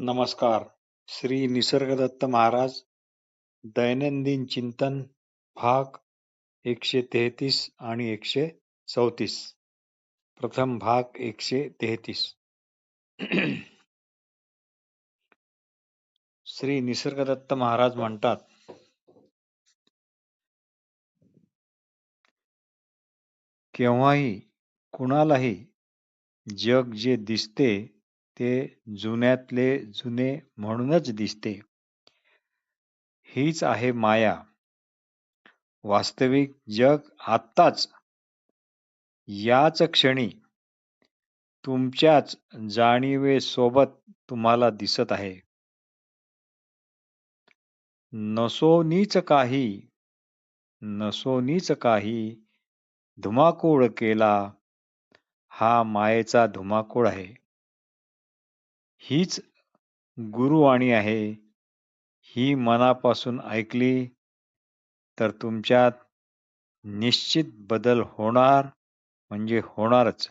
नमस्कार. श्री निसर्गदत्त महाराज दैनंदिन चिंतन भाग एकशे तेहतीस आणि एकशे चौतीस. प्रथम भाग एकशे तेहतीस. श्री निसर्गदत्त महाराज म्हणतात केव्हाही कुणालाही जग जे दिसते ते जुन्यातले जुने म्हणूनच दिसते. हीच आहे माया. वास्तविक जग आत्ताच. याच क्षणी तुमच्याच जाणीवे सोबत तुम्हाला दिसत आहे. नसोनीच काही नसोनीच काही धुमाकूळ केला हा मायेचा धुमाकूळ आहे. हीच गुरुवाणी आहे. ही मनापासून ऐकली तर तुमच्यात निश्चित बदल होणार म्हणजे होणारच.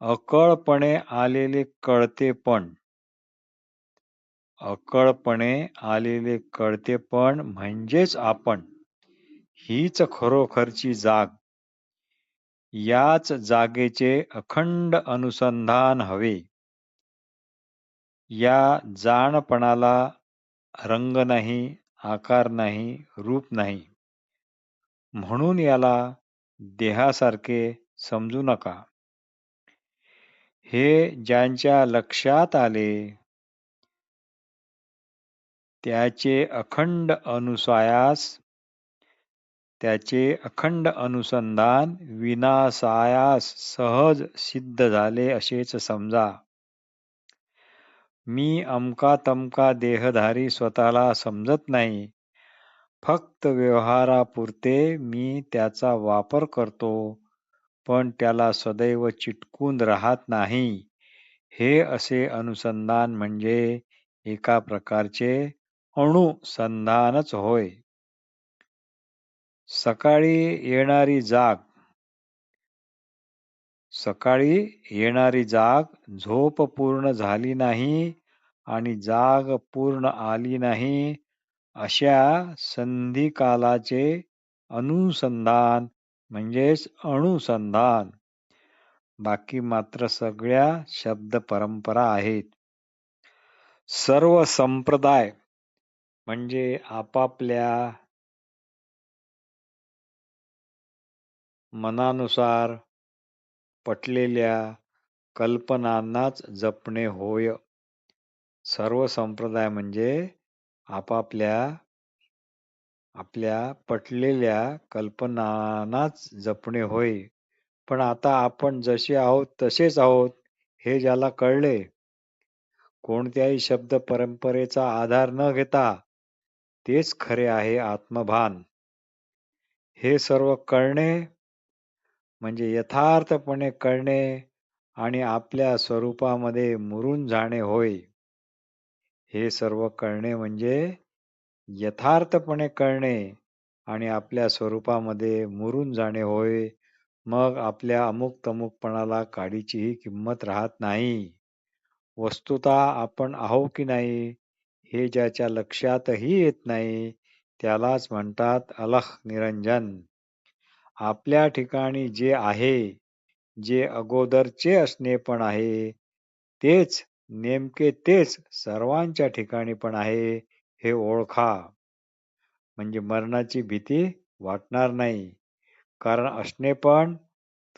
अकळपणे आलेले कळते पण. अकळपणे आलेले कळते पण म्हणजेच आपण. हीच खरोखरची जाग. याच जागेचे अखंड अनुसंधान हवे. या जाणपणाला रंग नाही आकार नाही रूप नाही. म्हणून याला देहासारखे समजू नका. हे ज्यांच्या लक्षात आले त्याचे अखंड अनुसायास त्याचे अखंड अनुसंधान विनासायास सहज सिद्ध झाले असेच समजा. मी अमका तमका देहधारी स्वतःला समजत नाही. फक्त व्यवहारापुरते मी त्याचा वापर करतो पण त्याला सदैव चिटकून राहत नाही. हे असे अनुसंधान म्हणजे एका प्रकारचे अणुसंधानच होय. सकाळी येणारी जाग सकाळी येणारी जाग झोप पूर्ण झाली नाही आणि जाग पूर्ण आली नाही अशा संधिकालाचे अनुसंधान म्हणजेच अणुसंधान बाकी मात्र सगळ्या शब्द परंपरा आहेत. सर्व संप्रदाय म्हणजे आपापल्या मनानुसार पटलेल्या कल्पनांनाच जपणे होय. सर्व संप्रदाय म्हणजे आपापल्या आपल्या पटलेल्या कल्पनांनाच जपणे होय. पण आता आपण जसे आहोत तसेच आहोत हे ज्याला कळले. कोणत्याही शब्द परंपरेचा आधार न घेता तेच खरे आहे आत्मभान. हे सर्व कळणे म्हणजे यथार्थपणे कळणे आणि आपल्या स्वरूपामध्ये मुरून जाणे होय. हे सर्व कळणे म्हणजे यथार्थपणे कळणे आणि आपल्या स्वरूपामध्ये मुरून जाणे होय. मग आपल्या अमुक तमुकपणाला काडीचीही किंमत राहत नाही. वस्तुता आपण आहो की नाही? हे ज्याच्या लक्षातही येत नाही त्यालाच म्हणतात अलख निरंजन. आपल्या ठिकाणी जे आहे जे अगोदरचे असणे पण आहे तेच नेमके तेच सर्वांच्या ठिकाणी पण आहे हे ओळखा. म्हणजे मरणाची भीती वाटणार नाही. कारण असणे पण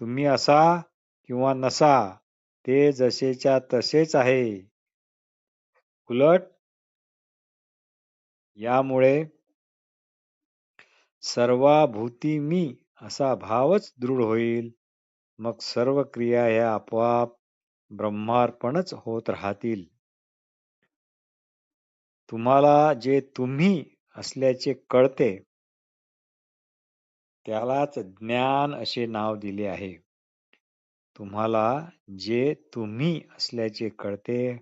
तुम्ही असा किंवा नसा ते जसेच्या तसेच आहे. उलट यामुळे सर्वाभूती मी असा भावच दृढ होईल. मग सर्व क्रिया ह्या आपोआप ब्रह्मार्पणच होत राहतील. तुम्हाला जे तुम्ही असल्याचे कळते त्यालाच ज्ञान असे नाव दिले आहे. तुम्हाला जे तुम्ही असल्याचे कळते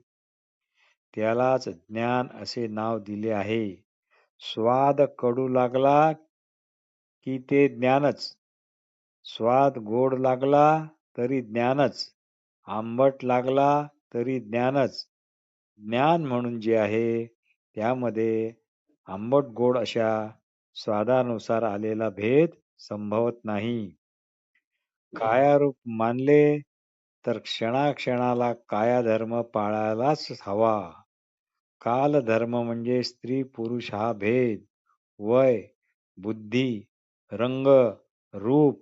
त्यालाच ज्ञान असे नाव दिले आहे. स्वाद कडू लागला की ते ज्ञानच. स्वाद गोड लागला तरी ज्ञानच. आंबट लागला तरी ज्ञानच. ज्ञान म्हणून जे आहे त्यामध्ये आंबट गोड अशा स्वादानुसार आलेला भेद संभवत नाही. कायारूप मानले तर क्षणाक्षणाला काया धर्म पाळायलाच हवा. काल धर्म म्हणजे स्त्री पुरुष हा भेद वय बुद्धी रंग रूप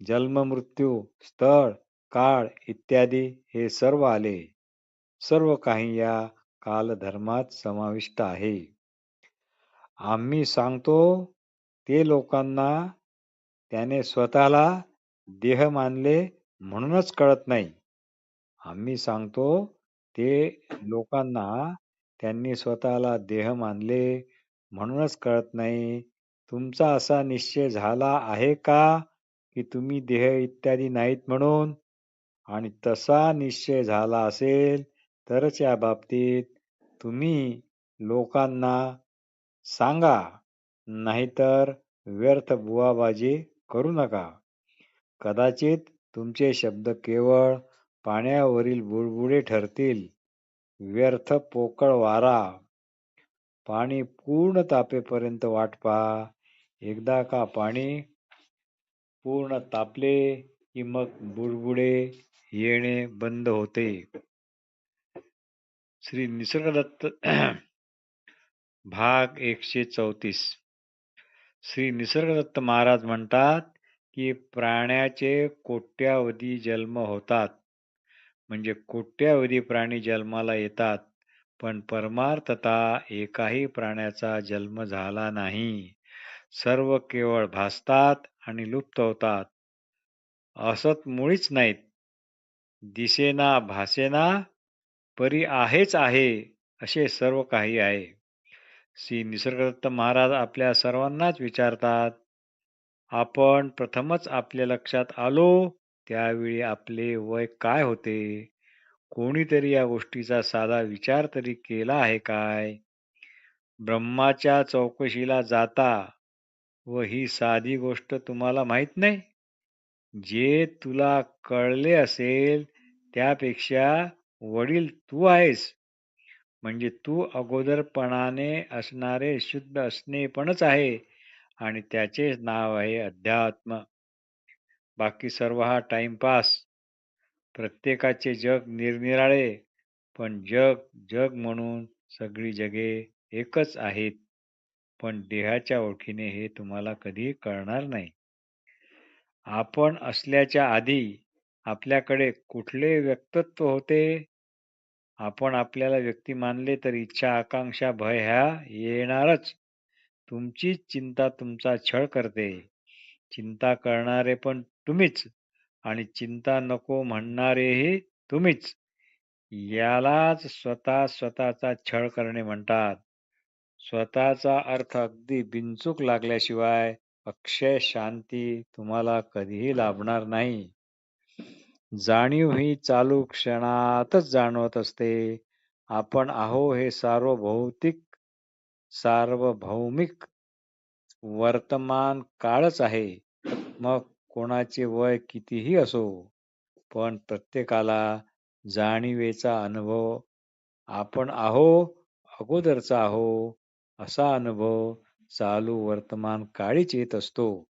जन्म मृत्यू स्थळ काळ इत्यादी हे सर्व आले. सर्व काही या कालधर्मात समाविष्ट आहे. आम्ही सांगतो ते लोकांना त्याने स्वतःला देह मानले म्हणूनच कळत नाही. आम्ही सांगतो ते लोकांना त्यांनी स्वतःला देह मानले म्हणूनच कळत नाही. तुमचा असा निश्चय झाला आहे का? की तुम्ही देह इत्यादी नाहीत म्हणून? आणि तसा निश्चय झाला असेल तरच या बाबतीत तुम्ही लोकांना सांगा नाहीतर व्यर्थ बुवाबाजी करू नका. कदाचित तुमचे शब्द केवळ पाण्यावरील बुडबुडे ठरतील. व्यर्थ पोकळ वारा. पाणी पूर्ण तापेपर्यंत वाट पहा. एकदा का पाणी पूर्ण तापले की मग बुडबुडे येणे बंद होते. श्री निसर्गदत्त भाग एकशे चौतीस. श्री निसर्गदत्त महाराज म्हणतात की प्राण्याचे कोट्यावधी जन्म होतात. म्हणजे कोट्यावधी प्राणी जन्माला येतात पण परमार्थता एकाही प्राण्याचा जन्म झाला नाही. सर्व केवळ भासतात आणि लुप्त होतात असत मुळीच नाहीत. दिसेना भासेना परी आहेच आहे असे सर्व काही आहे. श्री निसर्गदत्त महाराज आपल्या सर्वांनाच विचारतात. आपण प्रथमच आपल्या लक्षात आलो त्यावेळी आपले वय काय होते? कोणीतरी या गोष्टीचा साधा विचार तरी केला आहे काय? ब्रह्माच्या चौकशीला जाता व ही साधी गोष्ट तुम्हाला माहीत नाही? जे तुला कळले असेल त्यापेक्षा वडील तू आहेस. म्हणजे तू अगोदरपणाने असणारे शुद्ध असणेपणच आहे आणि त्याचे नाव आहे अध्यात्म. बाकी सर्व हा टाइमपास प्रत्येकाचे जग निरनिराळे पण जग जग म्हणून सगळी जगे एकच आहेत. पण देहाच्या ओळखीने हे तुम्हाला कधी कळणार नाही. आपण असल्याच्या आधी आपल्याकडे कुठले व्यक्तित्व होते? आपण आपल्याला व्यक्ती मानले तर इच्छा आकांक्षा भय ह्या येणारच. तुमचीच चिंता तुमचा छळ करते. चिंता करणारे पण तुम्हीच आणि चिंता नको म्हणणारेही तुम्हीच. यालाच स्वतः स्वतःचा छळ करणे म्हणतात. स्वतःचा अर्थ अगदी बिनचूक लागल्याशिवाय अक्षय शांती तुम्हाला कधीही लाभणार नाही. जाणीव ही चालू क्षणातच जाणवत असते. आपण आहो हे सार्वभौतिक सार्वभौमिक वर्तमान काळच आहे. मग कोणाचे वय कितीही असो पण प्रत्येकाला जाणीवेचा अनुभव आपण आहो अगोदरचा आहो असा अनुभव चालू वर्तमान काळीच येत असतो.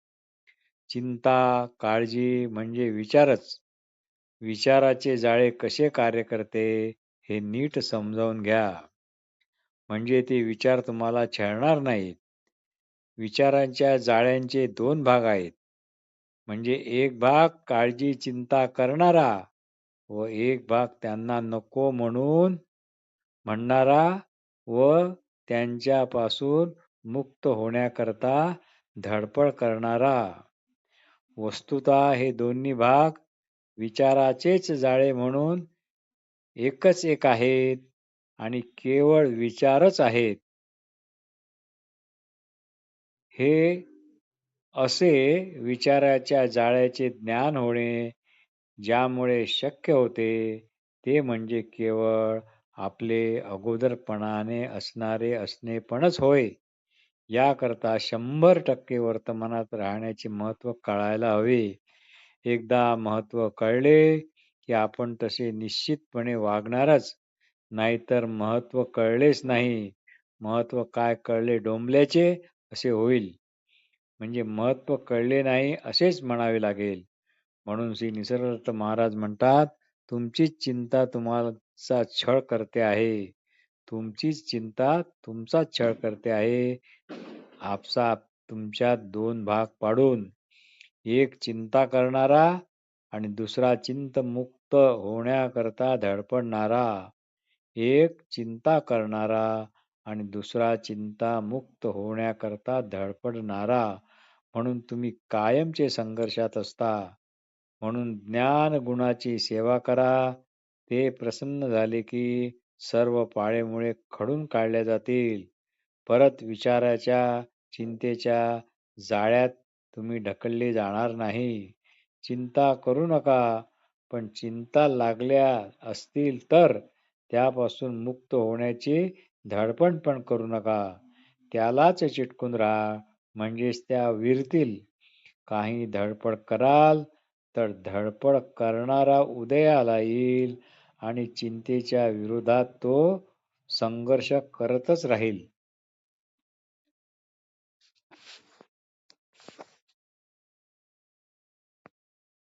चिंता काळजी म्हणजे विचारच. विचाराचे जाळे कसे कार्य करते हे नीट समजावून घ्या. म्हणजे ते विचार तुम्हाला छळणार नाहीत. विचारांच्या जाळ्यांचे दोन भाग आहेत. म्हणजे एक भाग काळजी चिंता करणारा व एक भाग त्यांना नको म्हणून म्हणणारा व त्यांच्यापासून मुक्त होण्याकरता धडपड करणारा. वस्तुता हे दोन्ही भाग विचाराचेच जाळे म्हणून एकच एक आहेत आणि केवळ विचारच आहेत. हे असे विचाराच्या जाळ्याचे ज्ञान होणे ज्यामुळे शक्य होते ते म्हणजे केवळ आपले अगोदरपणाने असणारे असणेपणच होय. याकरता शंभर टक्के वर्तमानात राहण्याचे महत्त्व कळायला हवे. एकदा महत्त्व कळले की आपण तसे निश्चितपणे वागणारच. नाहीतर महत्त्व कळलेच नाही. महत्त्व काय कळले डोंबल्याचे असे होईल. म्हणजे महत्त्व कळले नाही असेच म्हणावे लागेल. म्हणून श्री निसर्गदत्त महाराज म्हणतात तुमचीच चिंता तुम्हाला छळ करते आहे. तुमचीच चिंता तुमचा छळ करते आहे. आपसा तुमच्यात दोन भाग पाडून एक चिंता करणारा आणि दुसरा चिंतमुक्त होण्याकरता धडपडणारा. एक चिंता करणारा आणि दुसरा चिंता मुक्त होण्याकरता धडपडणारा. म्हणून तुम्ही कायमचे संघर्षात असता. म्हणून ज्ञान गुणाची सेवा करा. ते प्रसन्न झाले की सर्व पाळेमुळे खडून काढल्या जातील. परत विचाराच्या चिंतेच्या जाळ्यात तुम्ही ढकलले जाणार नाही. चिंता करू नका पण चिंता लागल्या असतील तर त्यापासून मुक्त होण्याची धडपड पण करू नका. त्यालाच चिटकून राहा म्हणजेच त्या विरतील. काही धडपड कराल तर धडपड करणारा उदयाला येईल आणि चिंतेच्या विरोधात तो संघर्ष करतच राहील.